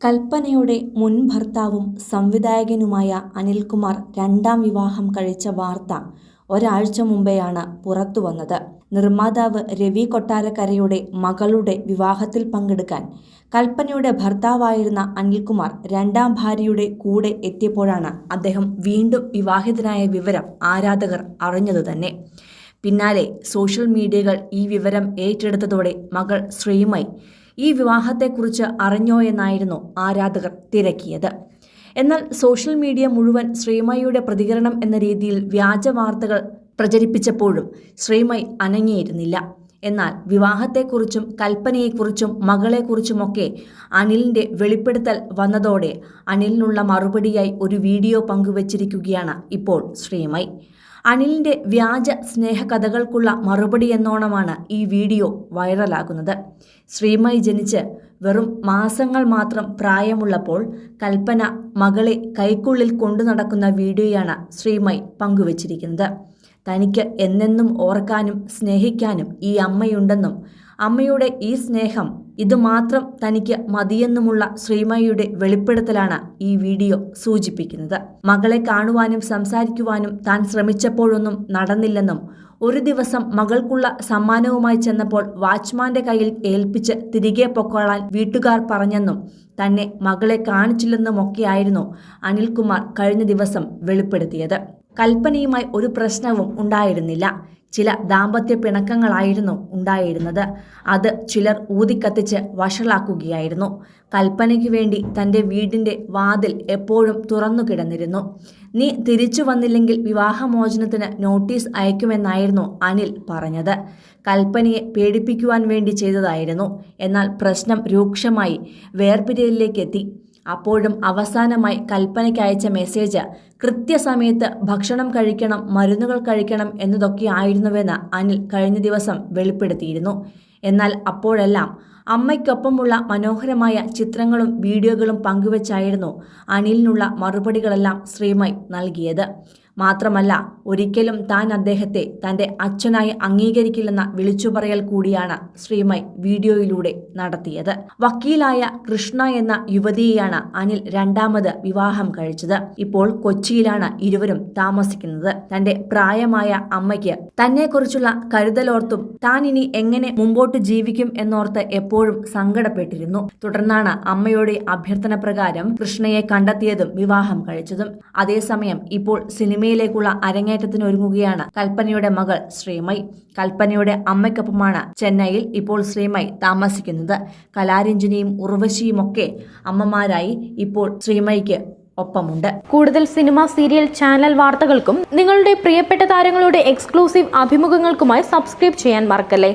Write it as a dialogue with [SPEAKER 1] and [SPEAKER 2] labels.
[SPEAKER 1] കൽപ്പനയുടെ മുൻ ഭർത്താവും സംവിധായകനുമായ അനിൽകുമാർ രണ്ടാം വിവാഹം കഴിച്ച വാർത്ത ഒരാഴ്ച മുമ്പെയാണ് പുറത്തുവന്നത് നിർമ്മാതാവ് രവി കൊട്ടാരക്കരയുടെ മകളുടെ വിവാഹത്തിൽ പങ്കെടുക്കാൻ കൽപ്പനയുടെ ഭർത്താവായിരുന്ന അനിൽകുമാർ രണ്ടാം ഭാര്യയുടെ കൂടെ എത്തിയപ്പോഴാണ് അദ്ദേഹം വീണ്ടും വിവാഹിതനായ വിവരം ആരാധകർ അറിഞ്ഞത് തന്നെ. പിന്നാലെ സോഷ്യൽ മീഡിയകൾ ഈ വിവരം ഏറ്റെടുത്തതോടെ മകൾ ശ്രീമയി ഈ വിവാഹത്തെക്കുറിച്ച് അറിഞ്ഞോ എന്നായിരുന്നു ആരാധകർ തിരക്കിയത്. എന്നാൽ സോഷ്യൽ മീഡിയ മുഴുവൻ ശ്രീമയുടെ പ്രതികരണം എന്ന രീതിയിൽ വ്യാജ വാർത്തകൾ പ്രചരിപ്പിച്ചപ്പോഴും ശ്രീമയി അനങ്ങിയിരുന്നില്ല. എന്നാൽ വിവാഹത്തെക്കുറിച്ചും കൽപ്പനയെക്കുറിച്ചും മകളെക്കുറിച്ചുമൊക്കെ അനിലിന്റെ വെളിപ്പെടുത്തൽ വന്നതോടെ അനിലിനുള്ള മറുപടിയായി ഒരു വീഡിയോ പങ്കുവച്ചിരിക്കുകയാണ് ഇപ്പോൾ ശ്രീമയി. അനിലിന്റെ വ്യാജ സ്നേഹകഥകൾക്കുള്ള മറുപടി എന്നോണമാണ് ഈ വീഡിയോ വൈറലാകുന്നത്. ശ്രീമയി ജനിച്ച് വെറും മാസങ്ങൾ മാത്രം പ്രായമുള്ളപ്പോൾ കൽപ്പന മകളെ കൈക്കുള്ളിൽ കൊണ്ടു നടക്കുന്ന വീഡിയോയാണ് ശ്രീമയി പങ്കുവച്ചിരിക്കുന്നത്. തനിക്ക് എന്നെന്നും ഓർക്കാനും സ്നേഹിക്കാനും ഈ അമ്മയുണ്ടെന്നും അമ്മയുടെ ഈ സ്നേഹം ഇതുമാത്രം തനിക്ക് മതിയെന്നുമുള്ള ശ്രീമയുടെ വെളിപ്പെടുത്തലാണ് ഈ വീഡിയോ സൂചിപ്പിക്കുന്നത്. മകളെ കാണുവാനും സംസാരിക്കുവാനും താൻ ശ്രമിച്ചപ്പോഴൊന്നും നടന്നില്ലെന്നും ഒരു ദിവസം മകൾക്കുള്ള സമ്മാനവുമായി ചെന്നപ്പോൾ വാച്ച്മാന്റെ കയ്യിൽ ഏൽപ്പിച്ച് തിരികെ പൊക്കോളാൻ വീട്ടുകാർ പറഞ്ഞെന്നും തന്നെ മകളെ കാണിച്ചില്ലെന്നുമൊക്കെയായിരുന്നു അനിൽകുമാർ കഴിഞ്ഞ ദിവസം വെളിപ്പെടുത്തിയത്. കൽപ്പനയുമായി ഒരു പ്രശ്നവും ഉണ്ടായിരുന്നില്ല. ചില ദാമ്പത്യ പിണക്കങ്ങളായിരുന്നു ഉണ്ടായിരുന്നത്. അത് ചിലർ ഊതിക്കത്തിച്ച് വഷളാക്കുകയായിരുന്നു. കൽപ്പനയ്ക്ക് വേണ്ടി തന്റെ വീടിന്റെ വാതിൽ എപ്പോഴും തുറന്നു കിടന്നിരുന്നു. നീ തിരിച്ചു വന്നില്ലെങ്കിൽ വിവാഹമോചനത്തിന് നോട്ടീസ് അയക്കുമെന്നായിരുന്നു അനിൽ പറഞ്ഞത്. കൽപ്പനയെ പേടിപ്പിക്കുവാൻ വേണ്ടി ചെയ്തതായിരുന്നു. എന്നാൽ പ്രശ്നം രൂക്ഷമായി വേർപിരിയലിലേക്ക് എത്തി അപ്പോഴും അവസാനമായി കൽപ്പനയ്ക്ക് അയച്ച മെസ്സേജ് കൃത്യസമയത്ത് ഭക്ഷണം കഴിക്കണം മരുന്നുകൾ കഴിക്കണം എന്നതൊക്കെ ആയിരുന്നുവെന്ന് അനിൽ കഴിഞ്ഞ ദിവസം വെളിപ്പെടുത്തിയിരുന്നു. എന്നാൽ അപ്പോഴെല്ലാം അമ്മയ്ക്കൊപ്പമുള്ള മനോഹരമായ ചിത്രങ്ങളും വീഡിയോകളും പങ്കുവച്ചായിരുന്നു അനിലിനുള്ള മറുപടികളെല്ലാം ശ്രീമൈ നൽകിയത്. മാത്രമല്ല ഒരിക്കലും താൻ അദ്ദേഹത്തെ തന്റെ അച്ഛനായി അംഗീകരിക്കില്ലെന്ന വിളിച്ചുപറയൽ കൂടിയാണ് ശ്രീമൈ വീഡിയോയിലൂടെ നടത്തിയത്. വക്കീലായ കൃഷ്ണ എന്ന യുവതിയെയാണ് അനിൽ രണ്ടാമത് വിവാഹം കഴിച്ചത്. ഇപ്പോൾ കൊച്ചിയിലാണ് ഇരുവരും താമസിക്കുന്നത്. തന്റെ പ്രായമായ അമ്മയ്ക്ക് തന്നെക്കുറിച്ചുള്ള കരുതലോർത്തും താൻ ഇനി എങ്ങനെ മുമ്പോട്ട് ജീവിക്കും എന്നോർത്ത് എപ്പോഴും സങ്കടപ്പെട്ടിരുന്നു. തുടർന്നാണ് അമ്മയുടെ അഭ്യർത്ഥന പ്രകാരം കൃഷ്ണയെ കണ്ടെത്തിയതും വിവാഹം കഴിച്ചതും. അതേസമയം ഇപ്പോൾ സിനിമയിലേക്കുള്ള അരങ്ങേറ്റത്തിന് ഒരുങ്ങുകയാണ് കൽപ്പനയുടെ മകൾ ശ്രീമയ് കൽപ്പനയുടെ അമ്മയ്ക്കൊപ്പമാണ് ചെന്നൈയിൽ ഇപ്പോൾ ശ്രീമയ് താമസിക്കുന്നത്. കലാരഞ്ജനിയും ഉർവശിയുമൊക്കെ അമ്മമാരായി ഇപ്പോൾ ശ്രീമയ്ക്ക് ഒപ്പമുണ്ട്.
[SPEAKER 2] കൂടുതൽ സിനിമ സീരിയൽ ചാനൽ വാർത്തകൾക്കും നിങ്ങളുടെ പ്രിയപ്പെട്ട താരങ്ങളുടെ എക്സ്ക്ലൂസീവ് അഭിമുഖങ്ങൾക്കുമായി സബ്സ്ക്രൈബ് ചെയ്യാൻ മറക്കല്ലേ?